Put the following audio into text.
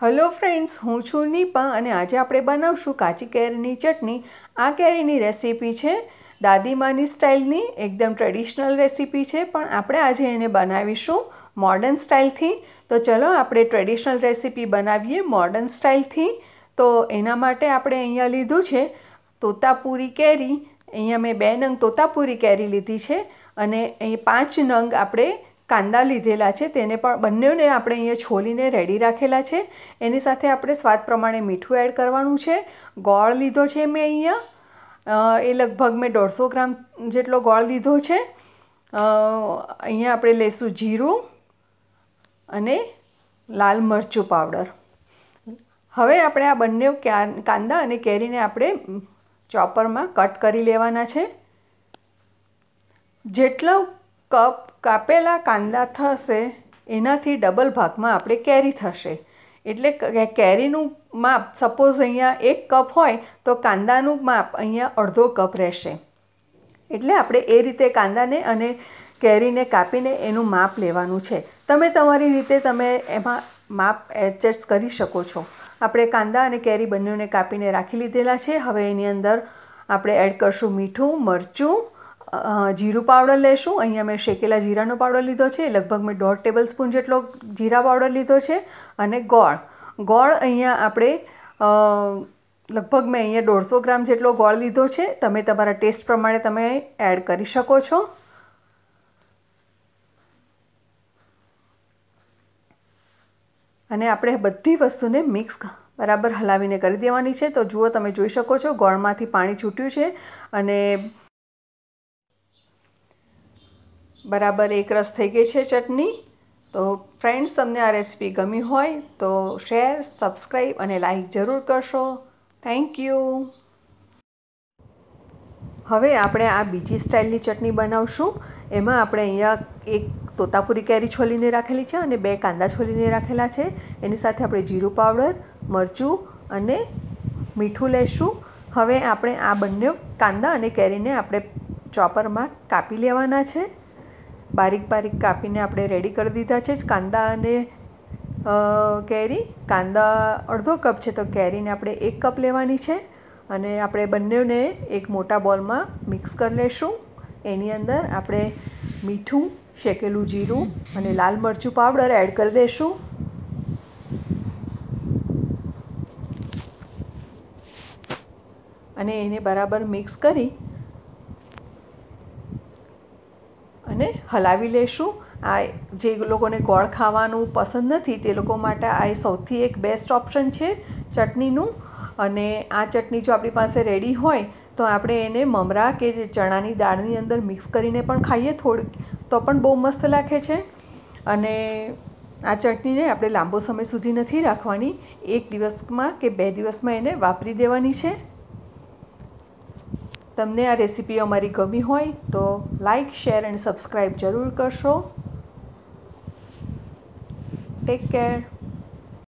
Hello friends, હું છું નીપા અને આજે આપણે બનાવશું કાચી કેરીની ચટણી. આ કેરીની રેસીપી છે દાદીમાની સ્ટાઇલની, એકદમ ટ્રેડિશનલ રેસીપી છે, પણ આપણે આજે એને બનાવીશું મોડર્ન સ્ટાઇલથી. તો ચલો આપણે ટ્રેડિશનલ રેસીપી બનાવીએ મોડર્ન સ્ટાઇલથી. તો એના માટે આપણે અહીંયા લીધું છે તોતાપુરી કેરી. અહીંયા મેં બે નંગ તોતાપુરી કેરી લીધી છે અને અહીં પાંચ નંગ આપણે કાંદા લીધેલા છે, તેને પણ બંનેને આપણે અહીંયા છોલીને રેડી રાખેલા છે. એની સાથે આપણે સ્વાદ પ્રમાણે મીઠું એડ કરવાનું છે. ગોળ લીધો છે મેં અહીંયા. એ લગભગ મેં દોઢસો ગ્રામ જેટલો ગોળ લીધો છે. અહીંયા આપણે લઈશું જીરું અને લાલ મરચું પાવડર હવે આપણે આ બંને કાંદા અને કેરીને આપણે ચોપરમાં કટ કરી લેવાના છે. જેટલો કપ કાપેલા કાંદા થશે, એનાથી ડબલ ભાગમાં આપણે કેરી થશે. એટલે કેરીનું માપ સપોઝ અહીંયા એક કપ હોય, તો કાંદાનું માપ અહીંયા અડધો કપ રહેશે. એટલે આપણે એ રીતે કાંદાને અને કેરીને કાપીને એનું માપ લેવાનું છે. તમે તમારી રીતે તમે એમાં માપ એડજસ્ટ કરી શકો છો. આપણે કાંદા અને કેરી બંનેને કાપીને રાખી લીધેલા છે. હવે એની અંદર આપણે એડ કરશું મીઠું, મરચું જીરું પાવડર લેશું. અહીંયા મેં શેકેલા જીરાનો પાવડર લીધો છે. લગભગ મેં દોઢ ટેબલ સ્પૂન જેટલો જીરા પાવડર લીધો છે અને ગોળ. ગોળ અહીંયા આપણે લગભગ મેં અહીંયા દોઢસો ગ્રામ જેટલો ગોળ લીધો છે. તમે તમારા ટેસ્ટ પ્રમાણે તમે એડ કરી શકો છો. અને આપણે બધી વસ્તુને મિક્સ બરાબર હલાવીને કરી દેવાની છે. તો જુઓ તમે જોઈ શકો છો ગોળમાંથી પાણી છૂટ્યું છે અને બરાબર એક રસ થઈ ગઈ છે ચટણી. તો ફ્રેન્ડ્સ તમને આ રેસીપી ગમી હોય તો શેર સબસ્ક્રાઈબ અને લાઈક જરૂર કરશો. થેન્ક યુ હવે આપણે આ બીજી સ્ટાઇલની ચટણી બનાવશું. એમાં આપણે અહીંયા એક તોતાપુરી કેરી છોલીને રાખેલી છે અને બે કાંદા છોલીને રાખેલા છે. એની સાથે આપણે જીરું પાવડર, મરચું અને મીઠું લઈશું હવે આપણે આ બંને કાંદા અને કેરીને આપણે ચોપરમાં કાપી લેવાના છે. બારીક બારીક કાપીને આપણે રેડી કરી દીધા છે. કાંદા અને કેરી. કાંદા અડધો કપ છે તો કેરીને આપણે એક કપ લેવાની છે અને આપણે બંનેને એક મોટા બોલમાં મિક્સ કરી લઈશું એની અંદર આપણે મીઠું, શેકેલું જીરું અને લાલ મરચું પાવડર એડ કરી દઈશું અને એને બરાબર મિક્સ કરી અને હલાવી લેશું. આ જે લોકોને ગોળ ખાવાનું પસંદ નથી, તે લોકો માટે આ સૌથી એક બેસ્ટ ઓપ્શન છે ચટણીનું. અને આ ચટણી જો આપણી પાસે રેડી હોય, તો આપણે એને મમરા કે જે ચણાની દાળની અંદર મિક્સ કરીને પણ ખાઈએ. થોડીક તો પણ બહુ મસ્ત લાગે છે. અને આ ચટણીને આપણે લાંબો સમય સુધી નથી રાખવાની. એક દિવસમાં કે બે દિવસમાં એને વાપરી દેવાની છે. તમને આ રેસીપી અમારી ગમી હોય તો લાઇક શેર એન્ડ સબસ્ક્રાઈબ જરૂર કરશો. Take care